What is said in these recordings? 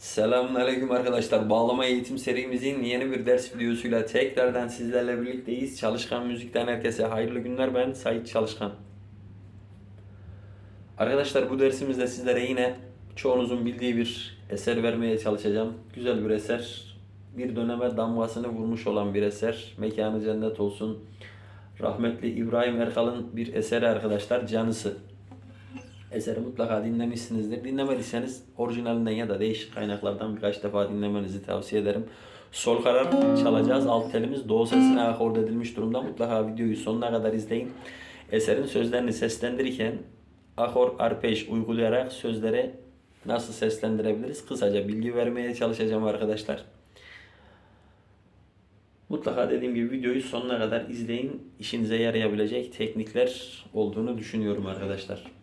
Selamünaleyküm arkadaşlar. Bağlama eğitim serimizin yeni bir ders videosuyla tekrardan sizlerle birlikteyiz. Çalışkan Müzik'ten herkese hayırlı günler. Ben Sait Çalışkan. Arkadaşlar bu dersimizde sizlere yine çoğunuzun bildiği bir eser vermeye çalışacağım. Güzel bir eser. Bir döneme damgasını vurmuş olan bir eser. Mekanı cennet olsun. Rahmetli İbrahim Erkal'ın bir eseri arkadaşlar. Canısı. Eseri mutlaka dinlemişsinizdir. Dinlemediyseniz orijinalinden ya da değişik kaynaklardan birkaç defa dinlemenizi tavsiye ederim. Sol karar çalacağız. Alt telimiz do sesine akord edilmiş durumda. Mutlaka videoyu sonuna kadar izleyin. Eserin sözlerini seslendirirken akor, arpej uygulayarak sözleri nasıl seslendirebiliriz? Kısaca bilgi vermeye çalışacağım arkadaşlar. Mutlaka dediğim gibi videoyu sonuna kadar izleyin. İşinize yarayabilecek teknikler olduğunu düşünüyorum arkadaşlar.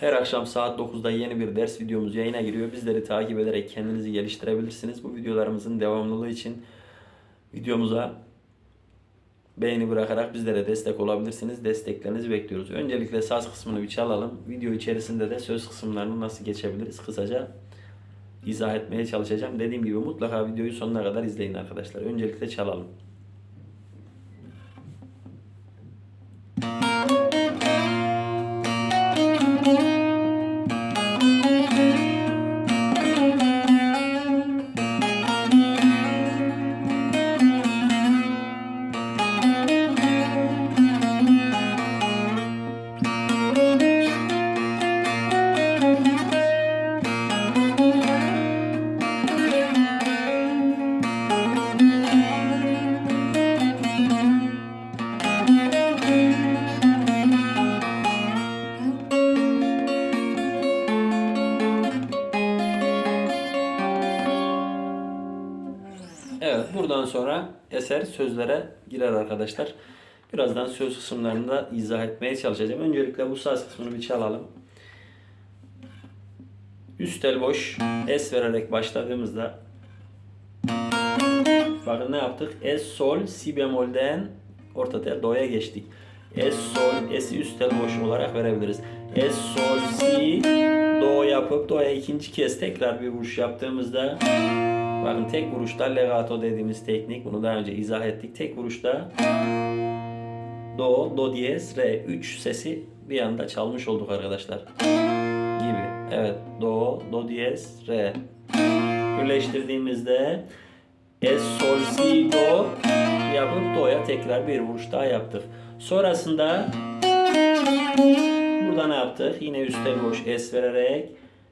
Her akşam saat 9'da yeni bir ders videomuz yayına giriyor. Bizleri takip ederek kendinizi geliştirebilirsiniz. Bu videolarımızın devamlılığı için videomuza beğeni bırakarak bizlere destek olabilirsiniz. Desteklerinizi bekliyoruz. Öncelikle saz kısmını bir çalalım. Video içerisinde de söz kısımlarını nasıl geçebiliriz kısaca izah etmeye çalışacağım. Dediğim gibi mutlaka videoyu sonuna kadar izleyin arkadaşlar. Öncelikle çalalım. Evet buradan sonra eser sözlere girer arkadaşlar. Birazdan söz kısımlarını da izah etmeye çalışacağım. Öncelikle bu saz kısmını bir çalalım. Üst el boş. Es vererek başladığımızda bakın ne yaptık? Es, sol, si bemolden orta tel do'ya geçtik. Es, sol, es'i üst el boş olarak verebiliriz. Es, sol, si, do yapıp do'ya ikinci kez tekrar bir vuruş yaptığımızda Bakın tek vuruşta legato dediğimiz teknik. Bunu daha önce izah ettik. Tek vuruşta do, do diyez, re. Üç sesi bir anda çalmış olduk arkadaşlar. Gibi. Evet. Do, do diyez, re. Birleştirdiğimizde es, sol, si, do yapıp do'ya tekrar bir vuruş daha yaptık. Sonrasında burada ne yaptık? Yine üstel boş es vererek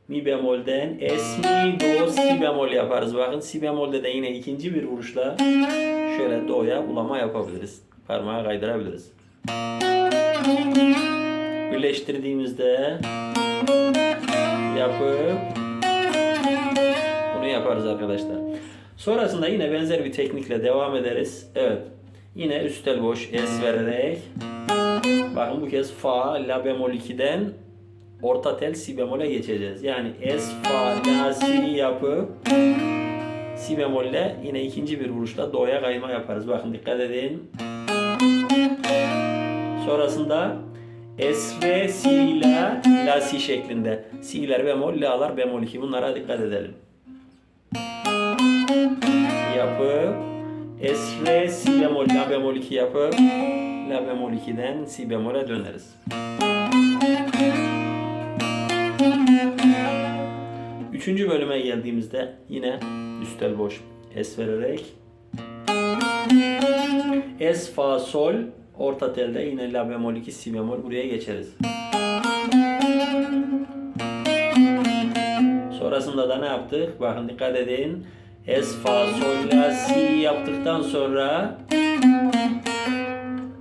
mi bemolden es mi do si bemol yaparız. Bakın si bemolde de yine ikinci bir vuruşla şöyle do'ya ulama yapabiliriz. Parmağı kaydırabiliriz. Birleştirdiğimizde yapıp bunu yaparız arkadaşlar. Sonrasında yine benzer bir teknikle devam ederiz. Evet. Yine üstel boş es vererek bakın bu kez fa la bemol 2'den orta tel si bemole geçeceğiz. Yani es fa la si yapıp si bemolle yine ikinci bir vuruşla do'ya kayma yaparız. Bakın dikkat edin. Sonrasında es re si la la si şeklinde. Si'ler bemol, la'lar bemol 2. Bunlara dikkat edelim. Yapıp es re si bemol la bemol 2 yapıp la bemol 2'den si bemole döneriz. Üçüncü bölüme geldiğimizde yine üstel boş es vererek es fa sol orta telde yine la bemol 2 si bemol buraya geçeriz. Sonrasında da ne yaptık? Bakın dikkat edin. Es fa sol la si yaptıktan sonra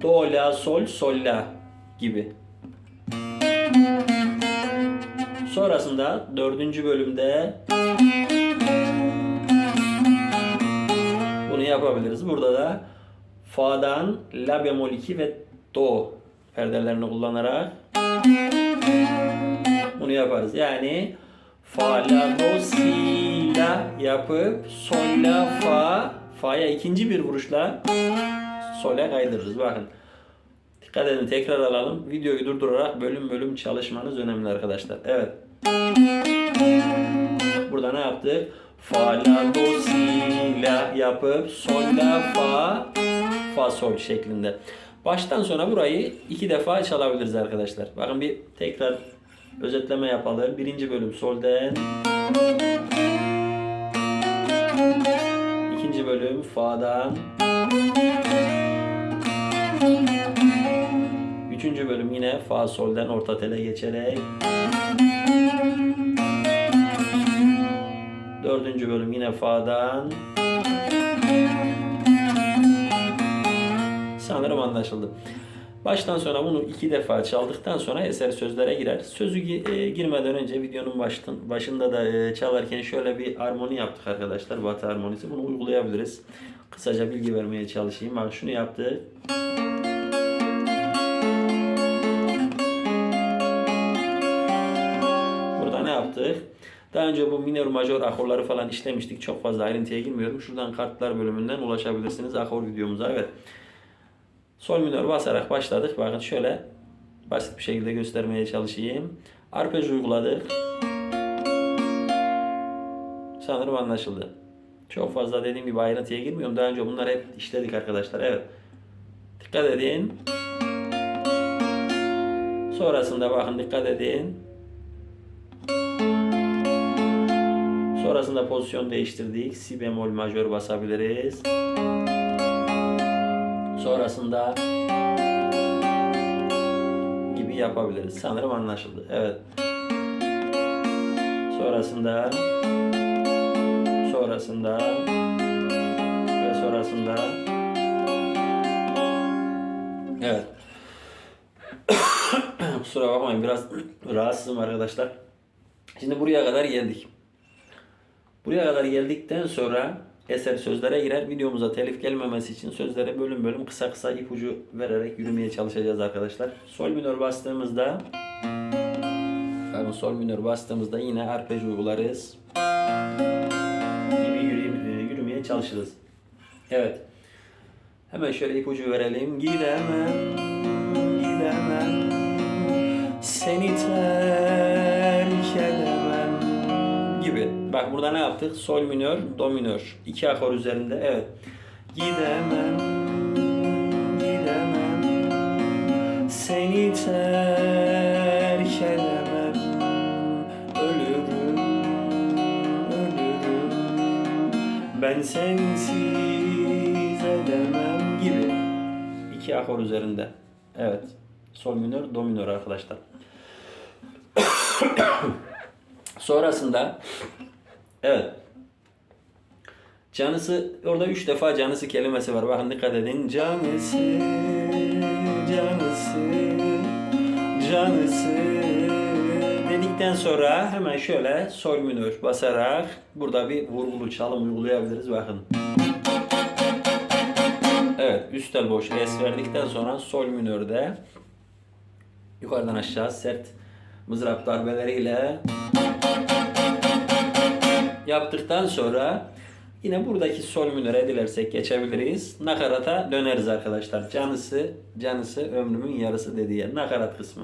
do la sol sol la gibi. Sonrasında dördüncü bölümde bunu yapabiliriz. Burada da Fa'dan La bemol 2 ve Do perdelerini kullanarak bunu yaparız. Yani Fa, La, Do, Si, La yapıp Sol, La, Fa Fa'ya ikinci bir vuruşla Sol'e kaydırırız. Bakın. Dikkat edin tekrar alalım. Videoyu durdurarak bölüm bölüm çalışmanız önemli arkadaşlar. Evet. Burada ne yaptık? Fa, la, do, si, la yapıp sol, la, fa, fa, sol şeklinde. Baştan sona burayı iki defa çalabiliriz arkadaşlar. Bakın bir tekrar özetleme yapalım. Birinci bölüm solden. İkinci bölüm fa'dan. Üçüncü bölüm yine fa solden orta tele geçerek. Dördüncü bölüm yine fa'dan. Sanırım anlaşıldı. Baştan sona bunu iki defa çaldıktan sonra eser sözlere girer. Sözü e, girmeden önce videonun baştan, başında da e, çalarken şöyle bir armoni yaptık arkadaşlar. Batı armonisi. Bunu uygulayabiliriz. Kısaca bilgi vermeye çalışayım. Bak şunu yaptık. Daha önce bu minör majör akorları falan işlemiştik. Çok fazla ayrıntıya girmiyorum. Şuradan kartlar bölümünden ulaşabilirsiniz akor videomuza. Evet. Sol minör basarak başladık. Bakın şöyle basit bir şekilde göstermeye çalışayım. Arpej uyguladık. Sanırım anlaşıldı. Çok fazla dediğim gibi ayrıntıya girmiyorum. Daha önce bunları hep işledik arkadaşlar. Evet. Dikkat edin. Sonrasında bakın dikkat edin. Sonrasında pozisyon değiştirdik. Si bemol majör basabiliriz. Sonrasında gibi yapabiliriz. Sanırım anlaşıldı. Evet. Sonrasında sonrasında ve sonrasında Evet. Kusura bakmayın biraz rahatsızım arkadaşlar. Şimdi buraya kadar geldik. Buraya kadar geldikten sonra eser sözlere girer. Videomuza telif gelmemesi için sözlere bölüm bölüm kısa kısa ipucu vererek yürümeye çalışacağız arkadaşlar. Sol minör bastığımızda bakın sol minör bastığımızda yine arpej uygularız. Gibi e, yürümeye çalışırız. Evet. Hemen şöyle ipucu verelim. Gidemem, gidemem, seni terk Bak burada ne yaptık? Sol minör, do minör. İki akor üzerinde. Evet. Gidemem, gidemem, seni terk edemem. Ölürüm, ölürüm, ben sensiz edemem gibi. İki akor üzerinde. Evet. Sol minör, do minör arkadaşlar. Sonrasında evet canısı orada üç defa canısı kelimesi var. Bakın dikkat edin. Canısı, canısı, canısı dedikten sonra hemen şöyle sol minör basarak burada bir vurgulu çalım uygulayabiliriz. Bakın. Evet, üst tel boş es verdikten sonra sol minörde yukarıdan aşağı sert mızrap darbeleriyle yaptıktan sonra yine buradaki sol minöre dilersek geçebiliriz. Nakarata döneriz arkadaşlar. Canısı, canısı ömrümün yarısı dediği yer. Nakarat kısmı.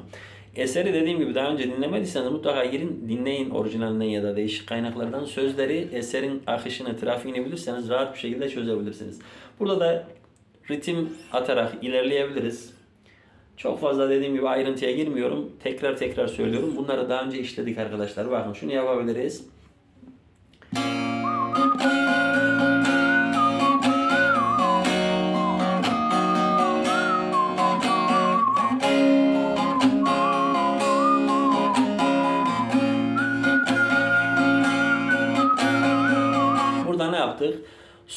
Eseri dediğim gibi daha önce dinlemediyseniz mutlaka girin dinleyin orijinalinden ya da değişik kaynaklardan. Sözleri, eserin akışını, trafiğini bilirseniz rahat bir şekilde çözebilirsiniz. Burada da ritim atarak ilerleyebiliriz. Çok fazla dediğim gibi ayrıntıya girmiyorum. Tekrar tekrar söylüyorum. Bunları daha önce işledik arkadaşlar. Bakın şunu yapabiliriz.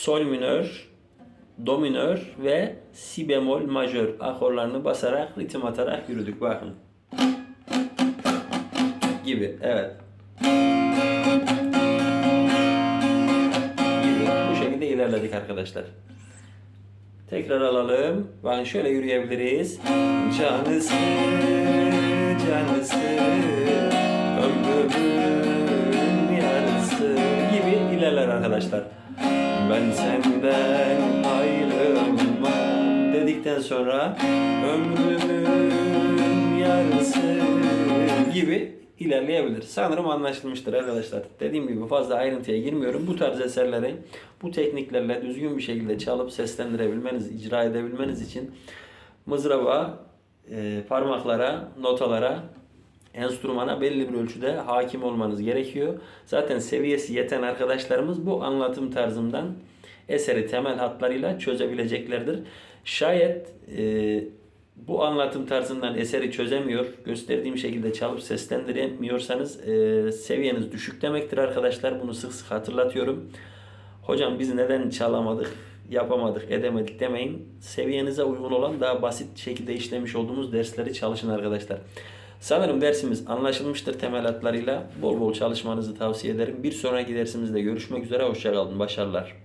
Sol minör, do minör ve si bemol majör akorlarını basarak ritim atarak yürüdük. Bakın. Gibi. Evet. Gibi. Bu şekilde ilerledik arkadaşlar. Tekrar alalım. Bakın şöyle yürüyebiliriz. Canısı, canısı, ömrümün yarısı gibi ilerler arkadaşlar. Ben senden ayrılmam dedikten sonra ömrümün yarısı gibi ilerleyebilir. Sanırım anlaşılmıştır arkadaşlar. Dediğim gibi fazla ayrıntıya girmiyorum. Bu tarz eserleri bu tekniklerle düzgün bir şekilde çalıp seslendirebilmeniz, icra edebilmeniz için mızraba, e, parmaklara, notalara, enstrümana belli bir ölçüde hakim olmanız gerekiyor. Zaten seviyesi yeten arkadaşlarımız bu anlatım tarzımdan eseri temel hatlarıyla çözebileceklerdir. Şayet e, bu anlatım tarzından eseri çözemiyor, gösterdiğim şekilde çalıp seslendiremiyorsanız e, seviyeniz düşük demektir arkadaşlar. Bunu sık sık hatırlatıyorum. Hocam biz neden çalamadık, yapamadık, edemedik demeyin. Seviyenize uygun olan daha basit şekilde işlemiş olduğumuz dersleri çalışın arkadaşlar. Sanırım dersimiz anlaşılmıştır temel hatlarıyla. Bol bol çalışmanızı tavsiye ederim. Bir sonraki dersimizde görüşmek üzere. Hoşçakalın. Başarılar.